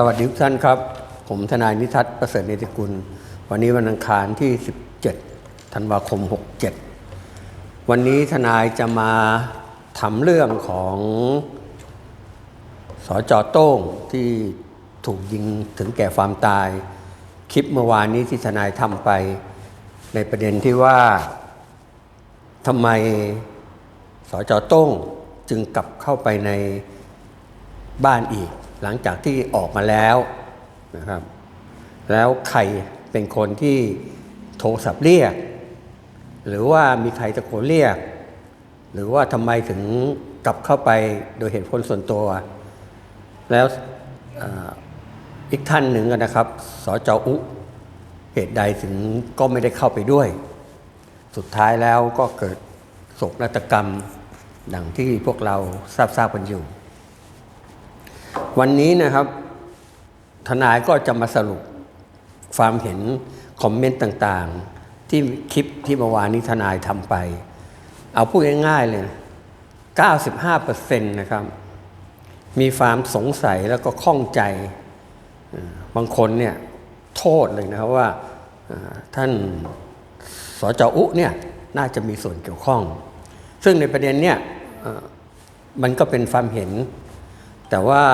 สวัสดีทุกท่านครับ ผมทนายนิทัศน์ประเสริฐเนติกุล วันนี้วันอังคารที่ 17 ธันวาคม 67 วันนี้ทนายจะมาทำเรื่องของสอจอโต้งที่ถูกยิงถึงแก่ความตาย คลิปเมื่อวานนี้ที่ทนายทำไป ในประเด็นที่ว่าทำไมสอจอโต้งจึงกลับเข้าไปในบ้านอีก หลังจากที่ออกมาแล้วนะครับ แล้วใครเป็นคนที่โทรศัพท์เรียก หรือว่ามีใครตะโกนเรียก หรือว่าทำไมถึงกลับเข้าไปโดยเหตุผลส่วนตัว แล้วอ่ออีกท่านหนึ่งนะครับสจอุเหตุใดถึงก็ไม่ได้เข้าไปด้วย สุดท้ายแล้วก็เกิดโศกนาฏกรรมดังที่พวกเราทราบทราบกันอยู่ วันนี้นะครับ ทนายก็จะมาสรุปความเห็นคอมเมนต์ต่างๆ ที่คลิปที่เมื่อวานนี้ทนายทำไป เอาพูดง่ายๆเลย95%นะครับ มีความสงสัยแล้วก็ข้องใจ บางคนเนี่ยโทษเลยนะครับว่าท่านสจอุเนี่ยน่าจะมีส่วนเกี่ยวข้อง ซึ่งในประเด็นเนี่ยมันก็เป็นความเห็น แต่ว่า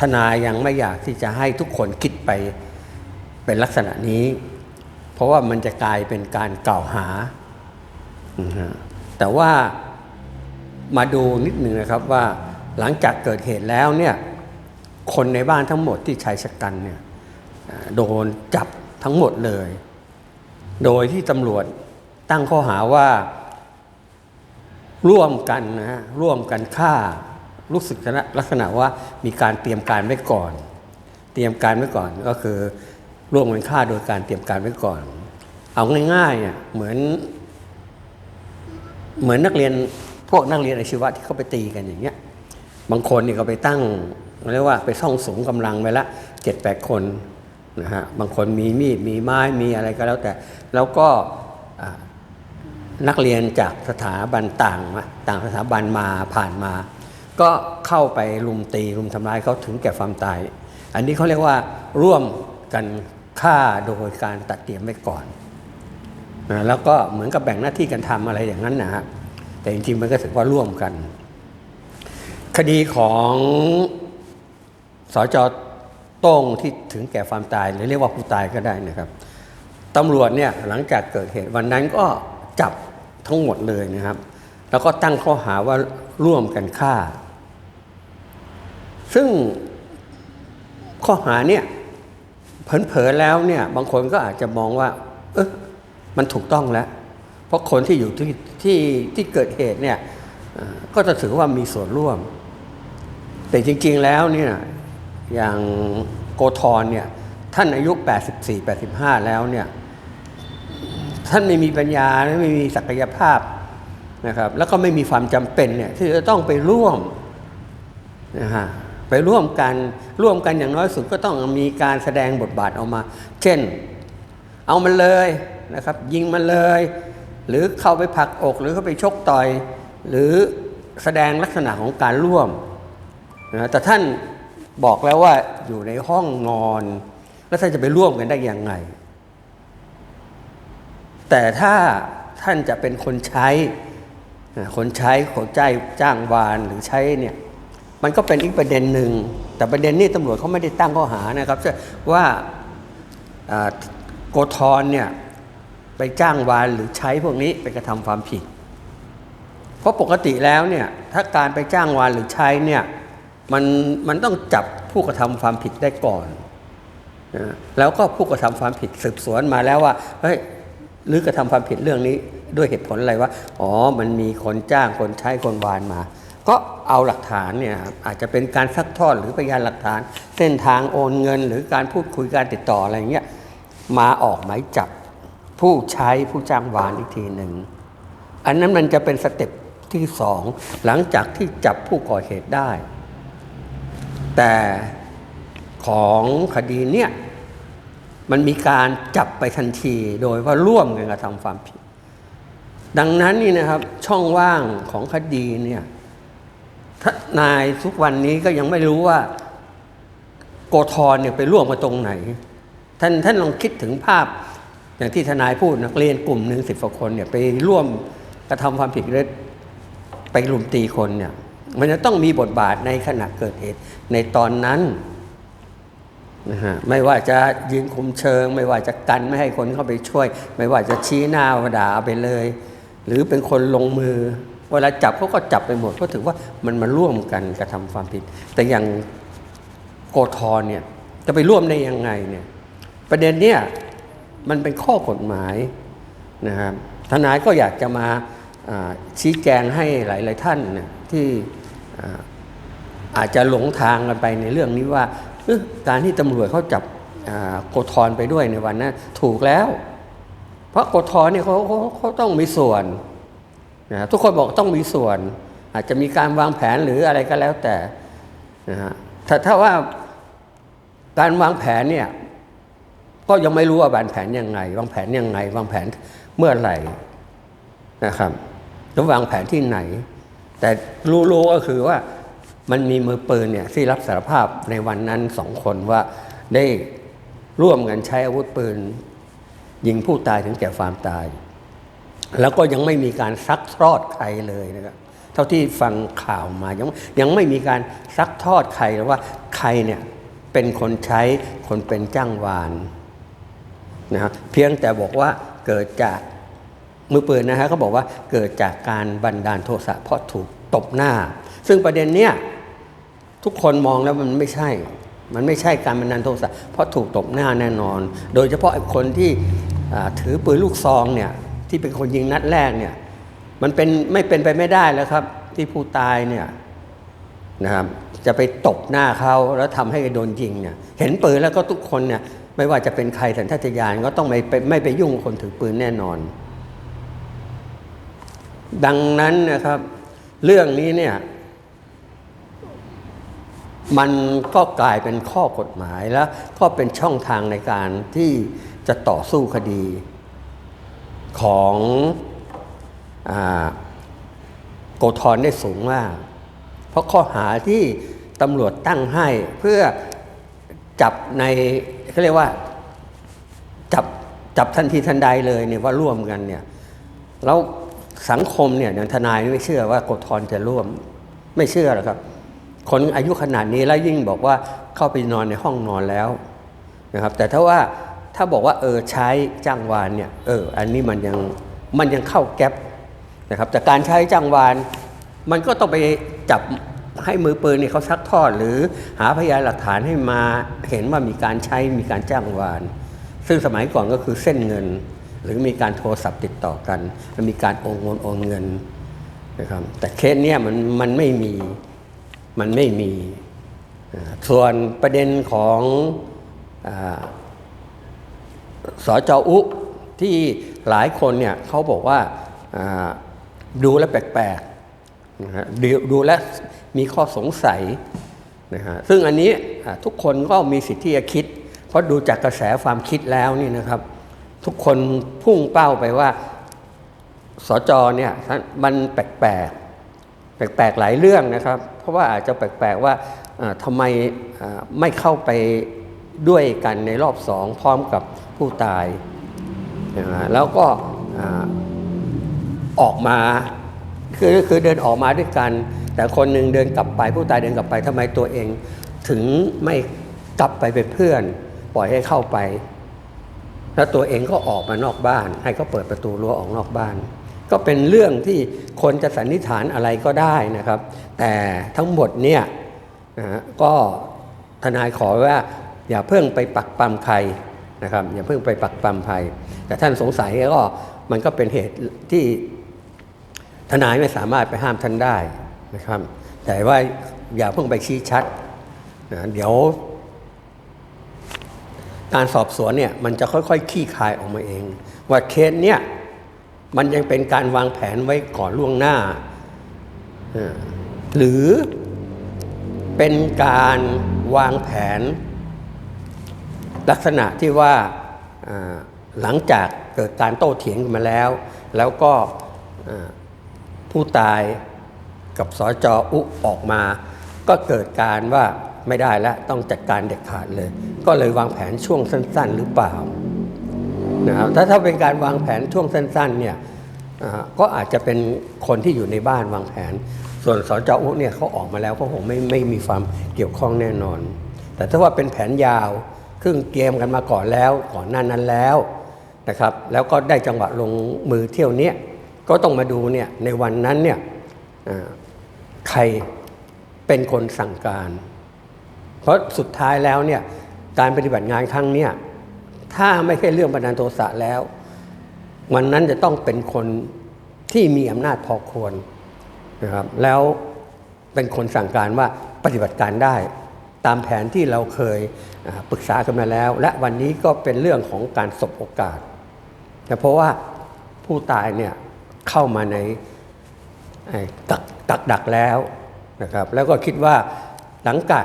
ทนายยังไม่อยากที่จะให้ทุกคนคิดไปเป็นลักษณะนี้ เพราะว่ามันจะกลายเป็นการกล่าวหา แต่ว่ามาดูนิดหนึ่งนะครับว่าหลังจากเกิดเหตุแล้วเนี่ยคนในบ้านทั้งหมดที่ชายชะกันเนี่ยโดนจับทั้งหมดเลย โดยที่ตำรวจตั้งข้อหาว่าร่วมกันนะฮะร่วมกันฆ่า รู้สึกลักษณะว่ามีการเตรียมการไว้ก่อน เตรียมการไว้ก่อนก็คือร่วมกันฆ่าโดยการเตรียมการไว้ก่อน เอาง่ายๆอะเหมือนเหมือนนักเรียนพวกนักเรียนอาชีวะที่เขาไปตีกันอย่างเงี้ยบางคนนี่ก็ไปตั้งเรียกว่าไปซ่องสมกำลังไว้ละเจ็ดแปดคนนะฮะบางคนมีมีดมีไม้มีอะไรก็แล้วแต่ แล้วก็นักเรียนจากสถาบันต่างมาต่างสถาบันมาผ่านมา ก็เข้าไปลุมตีลุมทำร้ายเขาถึงแก่ความตาย อันนี้เขาเรียกว่าร่วมกันฆ่าโดยการตัดเตรียมไว้ก่อนนะแล้วก็เหมือนกับแบ่งหน้าที่กันทำอะไรอย่างนั้นนะฮะแต่จริงๆมันก็ถือว่าร่วมกัน คดีของสจต้งที่ถึงแก่ความตายหรือเรียกว่าผู้ตายก็ได้นะครับตำรวจเนี่ยหลังจากเกิดเหตุวันนั้นก็จับทั้งหมดเลยนะครับ แล้วก็ตั้งข้อหาว่าร่วมกันฆ่า ซึ่งข้อหาเนี่ยเผลอๆแล้วเนี่ยบางคนก็อาจจะมองว่า เออมันถูกต้องแล้ว เพราะคนที่อยู่ที่ที่ที่เกิดเหตุเนี่ยก็จะถือว่ามีส่วนร่วม แต่จริงๆแล้วเนี่ยอย่างโกธรเนี่ยท่านอายุ 84 85 แล้วเนี่ยท่านไม่มีปัญญาไม่มีศักยภาพนะครับแล้วก็ไม่มีความจำเป็นเนี่ยที่จะต้องไปร่วมนะฮะ ไปร่วมกันร่วมกันอย่างน้อยสุดก็ต้องมีการแสดงบทบาทออกมา เช่น เอามันเลยนะครับ ยิงมันเลย หรือเข้าไปผลักอกหรือเข้าไปชกต่อย หรือแสดงลักษณะของการร่วมนะแต่ท่านบอกแล้วว่าอยู่ในห้องนอน แล้วท่านจะไปร่วมกันได้อยังไง แต่ถ้าท่านจะเป็นคนใช้ คนใช้คนจ้างจ้างวานหรือใช้เนี่ย มันก็เป็นอีกประเด็นหนึ่ง แต่ประเด็นนี้ตำรวจเขาไม่ได้ตั้งข้อหานะครับว่าอ่าโกธรเนี่ยไปจ้างวานหรือใช้พวกนี้ไปกระทำความผิด เพราะปกติแล้วเนี่ยถ้าการไปจ้างวานหรือใช้เนี่ยมันมันต้องจับผู้กระทำความผิดได้ก่อนนะแล้วก็ผู้กระทำความผิดสืบสวนมาแล้วว่าเฮ้ยหรือกระทำความผิดเรื่องนี้ด้วยเหตุผลอะไรว่า อ๋อ มันมีคนจ้างคนใช้คนวานมา ก็เอาหลักฐานเนี่ยครับอาจจะเป็นการซักทอดหรือพยานหลักฐาน เส้นทางโอนเงิน หรือการพูดคุยการติดต่ออะไรเงี้ยมาออกหมายจับผู้ใช้ผู้จ้างวานอีกทีหนึ่งอันนั้นมันจะเป็นสเต็ปที่สองหลังจากที่จับผู้ก่อเหตุได้ แต่ของคดีเนี่ยมันมีการจับไปทันทีโดยว่าร่วมกันกระทำความผิด ดังนั้นนี่นะครับช่องว่างของคดีเนี่ย นายทุกวันนี้ก็ยังไม่รู้ว่า โกธรเนี่ยไปร่วมมาตรงไหน ท่านท่านลองคิดถึงภาพ อย่างที่ทนายพูดนักเรียนกลุ่มหนึ่งสิบกว่าคนเนี่ยไปร่วมกระทำความผิดเลยไปรุมตีคนเนี่ย มันจะต้องมีบทบาทในขณะเกิดเหตุในตอนนั้นนะฮะไม่ว่าจะยืนคุมเชิง ไม่ว่าจะกันไม่ให้คนเข้าไปช่วย ไม่ว่าจะชี้หน้าด่าไปเลย หรือเป็นคนลงมือ เวลาจับเขาก็จับไปหมดเพราะถือว่ามันมาร่วมกันกระทำความผิด แต่อย่างโกธรเนี่ยจะไปร่วมได้ยังไงเนี่ยประเด็นเนี่ยมันเป็นข้อกฎหมายนะครับทนายก็อยากจะมาชี้แจงให้หลาย ๆ ท่านเนี่ยที่อาจจะหลงทางกันไปในเรื่องนี้ว่าการที่ตำรวจเขาจับโกธรไปด้วยในวันนั้นถูกแล้ว เพราะโกธรเนี่ยเขาเขาเขาต้องมีส่วน นะทุกคนบอกต้องมีส่วน อาจจะมีการวางแผนหรืออะไรก็แล้วแต่นะฮะถ้าว่าการวางแผนเนี่ยก็ยังไม่รู้ว่าวางแผนยังไง วางแผนยังไง วางแผนเมื่อไหร่นะครับแล้ววางแผนที่ไหน แต่รู้ๆก็คือว่ามันมีมือปืนเนี่ยที่รับสารภาพในวันนั้นสองคนว่าได้ร่วมกันใช้อาวุธปืน ยิงผู้ตายถึงแก่ความตาย แล้วก็ยังไม่มีการซักทอดใครเลยนะครับเท่าที่ฟังข่าวมายังยังไม่มีการซักทอดใครว่าใครเนี่ยเป็นคนใช้คนเป็นจ้างวานนะครับเพียงแต่บอกว่าเกิดจากมือปืนนะฮะเขาบอกว่าเกิดจากการบันดาลโทสะเพราะถูกตบหน้า ซึ่งประเด็นเนี้ยทุกคนมองแล้วมันไม่ใช่ มันไม่ใช่การบันดาลโทสะเพราะถูกตบหน้าแน่นอน โดยเฉพาะไอ้คนที่ถือปืนลูกซองเนี่ย ที่เป็นคนยิงนัดแรกเนี่ย มันเป็นไม่เป็นไปไม่ได้แล้วครับ ที่ผู้ตายเนี่ยนะครับจะไปตบหน้าเขาแล้วทำให้โดนยิงเนี่ยเห็นปืนแล้วก็ทุกคนเนี่ยไม่ว่าจะเป็นใครสัญชาตญาณก็ต้องไม่ไปไม่ไปยุ่งคนถือปืนแน่นอน ดังนั้นนะครับ เรื่องนี้เนี่ยมันก็กลายเป็นข้อกฎหมายแล้วก็เป็นช่องทางในการที่จะต่อสู้คดี ของอโกธรได้สูงมาก เพราะข้อหาที่ตำรวจตั้งให้เพื่อจับในเขาเรียกว่าจับจับทันทีทันใดเลยเนี่ยว่าร่วมกันเนี่ยแล้วสังคมเนี่ยอย่างทนายไม่เชื่อว่าโกธรจะร่วมไม่เชื่อหรอกครับ คนอายุขนาดนี้แล้วยิ่งบอกว่าเข้าไปนอนในห้องนอนแล้วนะครับ แต่ถ้าว่า ถ้าบอกว่าเออใช้จ้างวานเนี่ยเอออันนี้มันยังมันยังเข้าแก๊ปนะครับแต่การใช้จ้างวานมันก็ต้องไปจับให้มือปืนเนี่ยเขาซักทอด หรือหาพยานหลักฐานให้มาเห็นว่ามีการใช้มีการจ้างวาน ซึ่งสมัยก่อนก็คือเส้นเงิน หรือมีการโทรศัพท์ติดต่อกันมีการโอนเงินโอนเงินนะครับแต่เคสเนี่ยมันมันไม่มีมันไม่มีส่วนประเด็นของอ สจอุที่หลายคนเนี่ยเขาบอกว่าดูแลแปลกๆนะฮะดูดูแลมีข้อสงสัยนะฮะซึ่งอันนี้ทุกคนก็มีสิทธิ์ที่จะคิด เพราะดูจากกระแสความคิดแล้วนี่นะครับ ทุกคนพุ่งเป้าไปว่าสจเนี่ยมันแปลกๆแปลกๆหลายเรื่องนะครับ เพราะว่าอาจจะแปลกๆว่าทำไมไม่เข้าไปด้วยกันในรอบสองพร้อมกับ ผู้ตาย แล้วก็ออกมาคือคือเดินออกมาด้วยกัน แต่คนหนึ่งเดินกลับไปผู้ตายเดินกลับไปทำไมตัวเอง ถึงไม่กลับไปเป็นเพื่อน ปล่อยให้เข้าไป แล้วตัวเองก็ออกมานอกบ้าน ให้เขาเปิดประตูรั้วออกนอกบ้าน ก็เป็นเรื่องที่คนจะสันนิษฐานอะไรก็ได้นะครับ แต่ทั้งหมดเนี่ยนะก็ทนายขอว่าอย่าเพิ่งไปปักปั๊มใคร นะครับอย่าเพิ่งไปปักปั๊มใครแต่ท่านสงสัยก็มันก็เป็นเหตุที่ทนายไม่สามารถไปห้ามท่านได้นะครับ แต่ว่าอย่าเพิ่งไปชี้ชัดนะเดี๋ยว การสอบสวนเนี่ยมันจะค่อยๆขี้คายออกมาเอง ว่าเคสเนี่ยมันยังเป็นการวางแผนไว้ก่อนล่วงหน้า หรือเป็นการวางแผน ลักษณะที่ว่าหลังจากเกิดการโต้เถียงกันมาแล้ว แล้วก็ผู้ตายกับสจออุออกมา ก็เกิดการว่าไม่ได้แล้วต้องจัดการเด็ดขาดเลย ก็เลยวางแผนช่วงสั้น ๆ หรือเปล่านะครับถ้าถ้าเป็นการวางแผนช่วงสั้นๆเนี่ยก็อาจจะเป็นคนที่อยู่ในบ้านวางแผน ส่วนสจอุเนี่ยเขาออกมาแล้วก็คงไม่ไม่มีความเกี่ยวข้องแน่นอน แต่ถ้าว่าเป็นแผนยาว ครึ่งเกมกันมาก่อนแล้วก่อนหน้านั้นแล้วนะครับ แล้วก็ได้จังหวะลงมือเที่ยวเนี้ยก็ต้องมาดูเนี่ยในวันนั้นเนี่ยใครเป็นคนสั่งการ เพราะสุดท้ายแล้วเนี่ยการปฏิบัติงานครั้งเนี้ยถ้าไม่ใช่เรื่องบันดาลโทสะแล้ว วันนั้นจะต้องเป็นคนที่มีอำนาจพอควรนะครับแล้วเป็นคนสั่งการว่าปฏิบัติการได้ ตามแผนที่เราเคยปรึกษากันมาแล้ว และวันนี้ก็เป็นเรื่องของการสบโอกาสแต่เพราะว่าผู้ตายเนี่ยเข้ามาในไอ้กักกักดักแล้วนะครับแล้วก็คิดว่าหลังจาก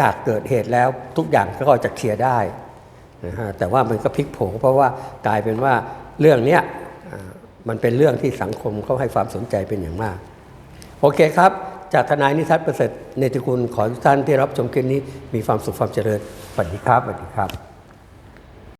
จากเกิดเหตุแล้วทุกอย่างก็จะเคลียร์ได้นะฮะแต่ว่ามันก็พลิกโผเพราะว่ากลายเป็นว่าเรื่องเนี้ยมันเป็นเรื่องที่สังคมเขาให้ความสนใจเป็นอย่างมาก โอเคครับ จากทนายนิทัศน์ประเสริฐเนติคุณขอทุกท่านที่รับชมคลิปนี้มีความสุขความเจริญสวัสดีครับสวัสดีครับ